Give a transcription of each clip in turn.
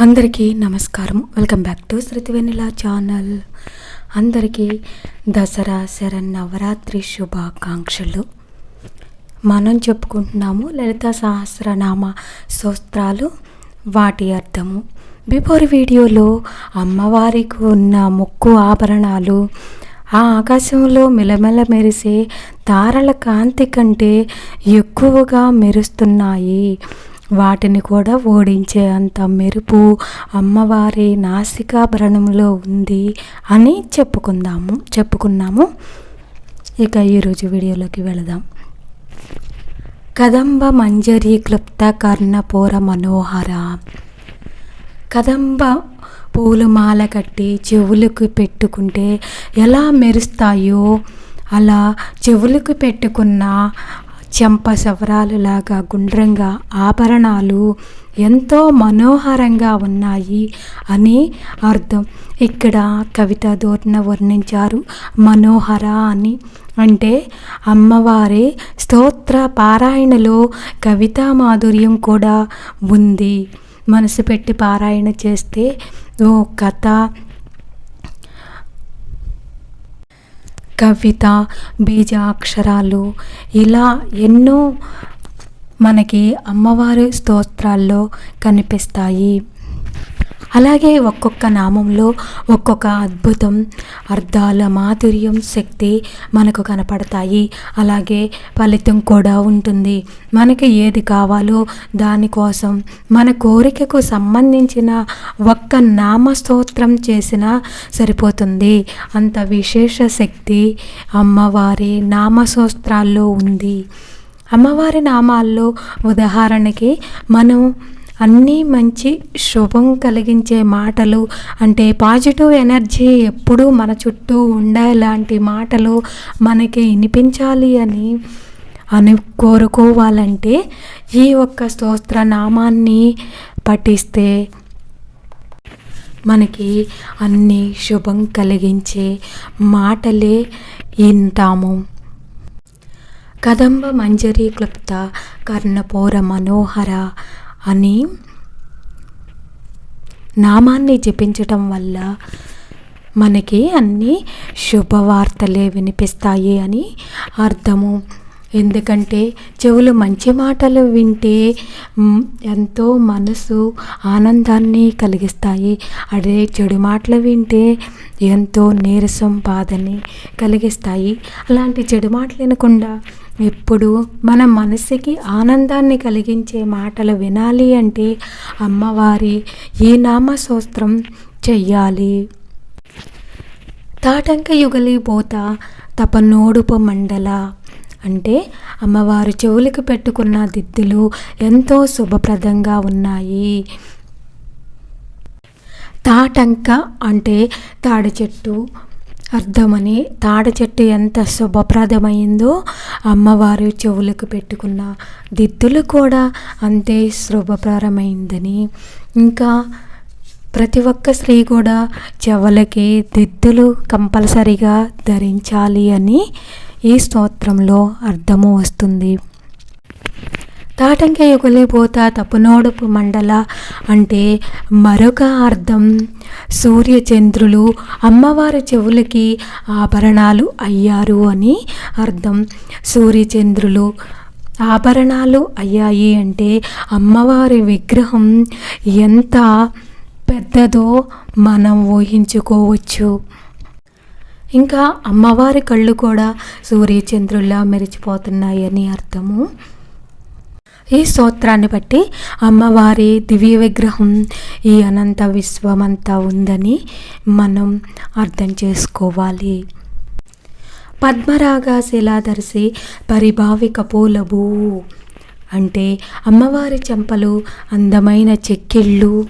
అందరికీ నమస్కారం. Welcome back to Shruti channel అందరికీ దసరా శరన్నవరాత్రి శుభాకాంక్షలు. మనం చెప్పుకుంటున్నాము లలిత సహస్రనామ స్తోత్రాలు. వాటి అర్థము బిఫోర్ వీడియోలో అమ్మవారికి ఉన్న ముక్కు ఆభరణాలు ఆ ఆకాశంలో మెలమెల మెరిసే తారల కాంతి కంటే ఎక్కువగా మెరుస్తున్నాయి. వాటిని కూడా ఓడించే అంత మెరుపు అమ్మవారి నాసికాభరణంలో ఉంది అని చెప్పుకుందాము చెప్పుకున్నాము. ఇక ఈరోజు వీడియోలోకి వెళదాం. కదంబ మంజరి క్లుప్త కర్ణపూర మనోహర. కదంబ పూలమాల కట్టి చెవులకు పెట్టుకుంటే ఎలా మెరుస్తాయో అలా చెవులకు పెట్టుకున్న చెంప సవరాలులాగా గుండ్రంగా ఆభరణాలు ఎంతో మనోహరంగా ఉన్నాయి అని అర్థం. ఇక్కడ కవిత ధోరణ వర్ణించారు. మనోహర అని అంటే అమ్మవారి స్తోత్ర పారాయణలో కవితా మాధుర్యం కూడా ఉంది. మనసు పెట్టి పారాయణ చేస్తే ఓ కథ కవిత బీజాక్షరాలు ఇలా ఎన్నో మనకి అమ్మవారి స్తోత్రాల్లో కనిపిస్తాయి. అలాగే ఒక్కొక్క నామంలో ఒక్కొక్క అద్భుతం అర్థాల మాధుర్యం శక్తి మనకు కనపడతాయి. అలాగే ఫలితం కూడా ఉంటుంది. మనకి ఏది కావాలో దానికోసం మన కోరికకు సంబంధించిన ఒక్క నామస్తోత్రం చేసినా సరిపోతుంది. అంత విశేష శక్తి అమ్మవారి నామస్తోత్రాల్లో ఉంది. అమ్మవారి నామాల్లో ఉదాహరణకి మనం అన్నీ మంచి శుభం కలిగించే మాటలు. అంటే పాజిటివ్ ఎనర్జీ ఎప్పుడూ మన చుట్టూ ఉండేలాంటి మాటలు మనకి వినిపించాలి అని అని కోరుకోవాలంటే ఈ ఒక్క స్తోత్ర నామాన్ని పఠిస్తే మనకి అన్ని శుభం కలిగించే మాటలే వింటాము. కదంబ మంజరీ క్లుప్త కర్ణపూర మనోహర అని నామాన్ని జపించటం వల్ల మనకి అన్ని శుభవార్తలే వినిపిస్తాయి అని అర్థము. ఎందుకంటే చెవులు మంచి మాటలు వింటే ఎంతో మనసు ఆనందాన్ని కలిగిస్తాయి. అదే చెడు మాటలు వింటే ఎంతో నీరసం బాధని కలిగిస్తాయి. అలాంటి చెడు మాటలు వినకుండా ఎప్పుడు మన మనసుకి ఆనందాన్ని కలిగించే మాటలు వినాలి అంటే అమ్మవారి ఈ నామస్తోత్రం చెయ్యాలి. తాటంక యుగలి పోత తపనోడుప మండల. అంటే అమ్మవారు చెవులకు పెట్టుకున్న దిద్దులు ఎంతో శుభప్రదంగా ఉన్నాయి. తాటంక అంటే తాడి చెట్టు అర్థమని తాడి చెట్టు ఎంత శుభప్రదమైందో అమ్మవారు చెవులకు పెట్టుకున్న దిద్దులు కూడా అంతే శుభప్రదమైందని. ఇంకా ప్రతి ఒక్క స్త్రీ కూడా చెవులకి దిద్దులు కంపల్సరిగా ధరించాలి అని ఈ స్తోత్రంలో అర్థము వస్తుంది. తాటంక యుగలిపోత తపునోడుపు మండల అంటే మరొక అర్థం. సూర్యచంద్రులు అమ్మవారి చెవులకి ఆభరణాలు అయ్యారు అని అర్థం. సూర్యచంద్రులు ఆభరణాలు అయ్యాయి అంటే అమ్మవారి విగ్రహం ఎంత పెద్దదో మనం ఊహించుకోవచ్చు. ఇంకా అమ్మవారి కళ్ళు కూడా సూర్యచంద్రుల్లా మెరిచిపోతున్నాయని అర్థము. ఈ స్తోత్రాన్ని బట్టి అమ్మవారి దివ్య విగ్రహం ఈ అనంత విశ్వమంతా ఉందని మనం అర్థం చేసుకోవాలి. పద్మరాగ శిలాదర్శి పరిభావిక పూలబూ అంటే అమ్మవారి చెంపలు అందమైన చెక్కిళ్ళు.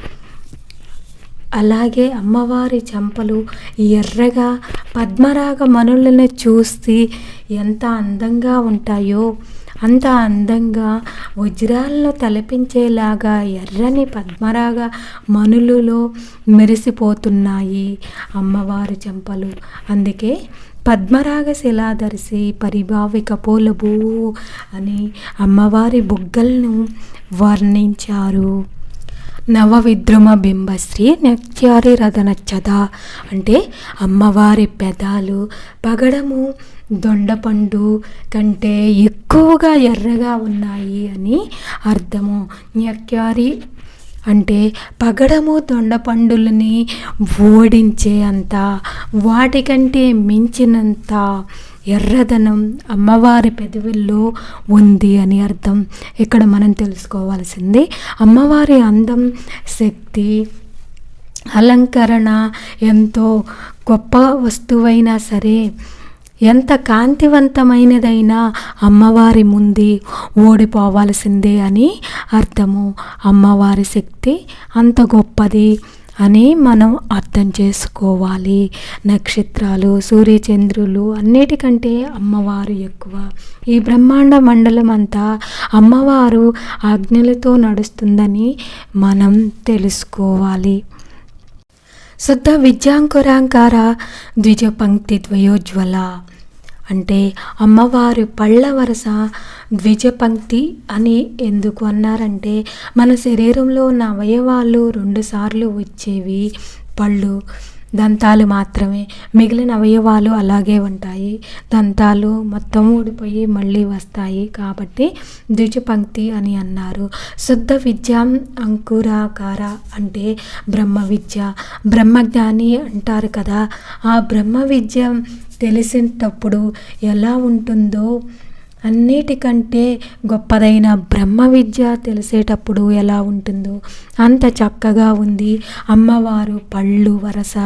అలాగే అమ్మవారి చెంపలు ఎర్రగా పద్మరాగ మనులను చూసి ఎంత అందంగా ఉంటాయో. అంత అందంగా వజ్రాలను తలపించేలాగా ఎర్రని పద్మరాగ మనులలో మెరిసిపోతున్నాయి అమ్మవారి చెంపలు. అందుకే పద్మరాగ శిలాదర్శి పరిభావిక పూలభూ అని అమ్మవారి బుగ్గలను వర్ణించారు. నవవిద్రుమ బింబశ్రీ నత్యారి రథనచ్చద అంటే అమ్మవారి పెదాలు పగడము దొండపండు కంటే ఎక్కువగా ఎర్రగా ఉన్నాయి అని అర్థము. నక్యారి అంటే పగడము దొండపండులని ఓడించే అంత వాటికంటే మించినంత ఎర్రదనం అమ్మవారి పెదవుల్లో ఉంది అని అర్థం. ఇక్కడ మనం తెలుసుకోవాల్సింది అమ్మవారి అందం శక్తి అలంకరణ ఎంతో గొప్ప వస్తువైనా సరే ఎంత కాంతివంతమైనదైనా అమ్మవారి ముందు ఓడిపోవాల్సిందే అని అర్థము. అమ్మవారి శక్తి అంత గొప్పది. అని మనం అర్థం చేసుకోవాలి. నక్షత్రాలు సూర్యచంద్రులు అన్నిటికంటే అమ్మవారు ఎక్కువ. ఈ బ్రహ్మాండ మండలం అంతా అమ్మవారు ఆజ్ఞలతో నడుస్తుందని మనం తెలుసుకోవాలి. శుద్ధ విద్యాంకురాంకార ద్విజ పంక్తి ద్వయోజ్వల అంటే అమ్మవారు పళ్ళ వరస ద్విజ పంక్తి అని ఎందుకు అన్నారంటే మన శరీరంలో ఉన్న అవయవాలు రెండుసార్లు వచ్చేవి పళ్ళు. దంతాలు మాత్రమే. మిగిలిన అవయవాలు అలాగే ఉంటాయి. దంతాలు మొత్తం ఊడిపోయి మళ్ళీ వస్తాయి కాబట్టి ద్విజపంక్తి అని అన్నారు. శుద్ధ విద్య అంకురాకార అంటే బ్రహ్మ విద్య. బ్రహ్మజ్ఞాని అంటారు కదా. ఆ బ్రహ్మ విద్య తెలిసినప్పుడు ఎలా ఉంటుందో అన్నిటికంటే గొప్పదైన బ్రహ్మ విద్య తెలిసేటప్పుడు ఎలా ఉంటుందో అంత చక్కగా ఉంది. అమ్మవారు పళ్ళు వరస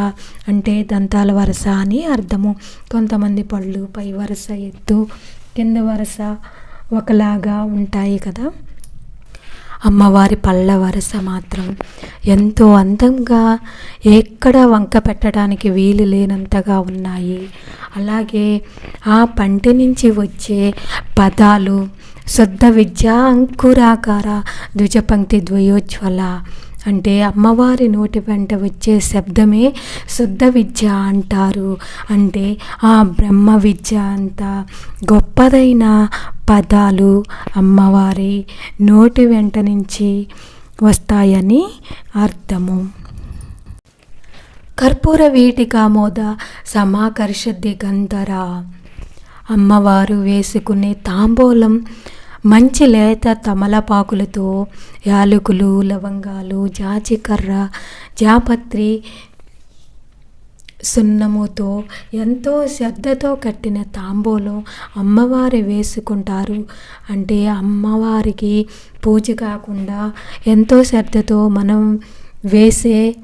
అంటే దంతాల వరస అని అర్థము. కొంతమంది పళ్ళు పై వరస ఎత్తు కింద వరస ఒకలాగా ఉంటాయి కదా. అమ్మవారి పళ్ళ వరస మాత్రం ఎంతో అందంగా ఎక్కడ వంక పెట్టడానికి వీలు లేనంతగా ఉన్నాయి. అలాగే ఆ పంటి నుంచి వచ్చే పదాలు శుద్ధ విద్యా అంకురాకార ద్విజపంక్తి ద్వయోజ్వల అంటే అమ్మవారి నోటి వెంట వచ్చే శబ్దమే శుద్ధ విద్య అంటారు. అంటే ఆ బ్రహ్మ విద్య అంత గొప్పదైన పదాలు అమ్మవారి నోటి వెంట నుంచి వస్తాయని అర్థము. కర్పూర వీటికామోద సమాకర్షద్ది గంధర అమ్మవారు వేసుకునే తాంబూలం మంచి లేత తమలపాకులతో యాలకులు లవంగాలు జాజికర్ర జాపత్రి సున్నముతో ఎంతో శ్రద్ధతో కట్టిన తాంబూలం అమ్మవారు వేసుకుంటారు. అంటే అమ్మవారికి పూజ కాకుండా ఎంతో శ్రద్ధతో మనం వేసే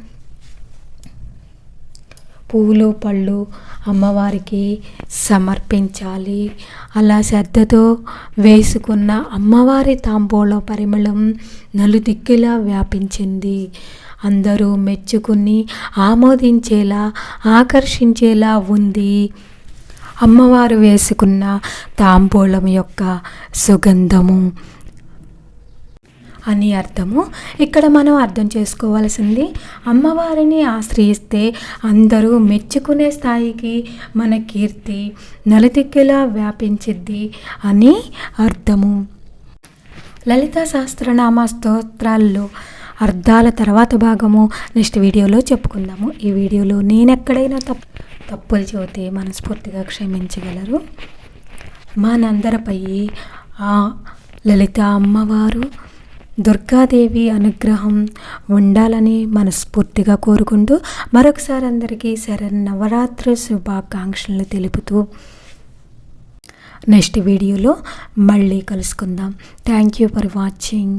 పూలు పళ్ళు అమ్మవారికి సమర్పించాలి. అలా శ్రద్ధతో వేసుకున్న అమ్మవారి తాంబూల పరిమళం నలుదిక్కులా వ్యాపించింది. అందరూ మెచ్చుకుని ఆమోదించేలా ఆకర్షించేలా ఉంది. అమ్మవారు వేసుకున్న తాంబూలం యొక్క సుగంధము. అని అర్థము. ఇక్కడ మనం అర్థం చేసుకోవాల్సింది అమ్మవారిని ఆశ్రయిస్తే అందరూ మెచ్చుకునే స్థాయికి మన కీర్తి నలుదిక్కులా వ్యాపించిద్ది అని అర్థము. లలిత సహస్రనామ స్తోత్రాల్లో అర్థాల తర్వాత భాగము నెక్స్ట్ వీడియోలో చెప్పుకుందాము. ఈ వీడియోలో నేను ఎక్కడైనా తప్పు తప్పులు చెబితే మనస్ఫూర్తిగా క్షమించగలరు. మనందరిపై ఆ లలిత అమ్మవారు దుర్గాదేవి అనుగ్రహం ఉండాలని మనస్ఫూర్తిగా కోరుకుంటూ మరొకసారి అందరికీ శరణ్ నవరాత్రి శుభాకాంక్షలు తెలుపుతూ నెక్స్ట్ వీడియోలో మళ్ళీ కలుసుకుందాం. Thank you for watching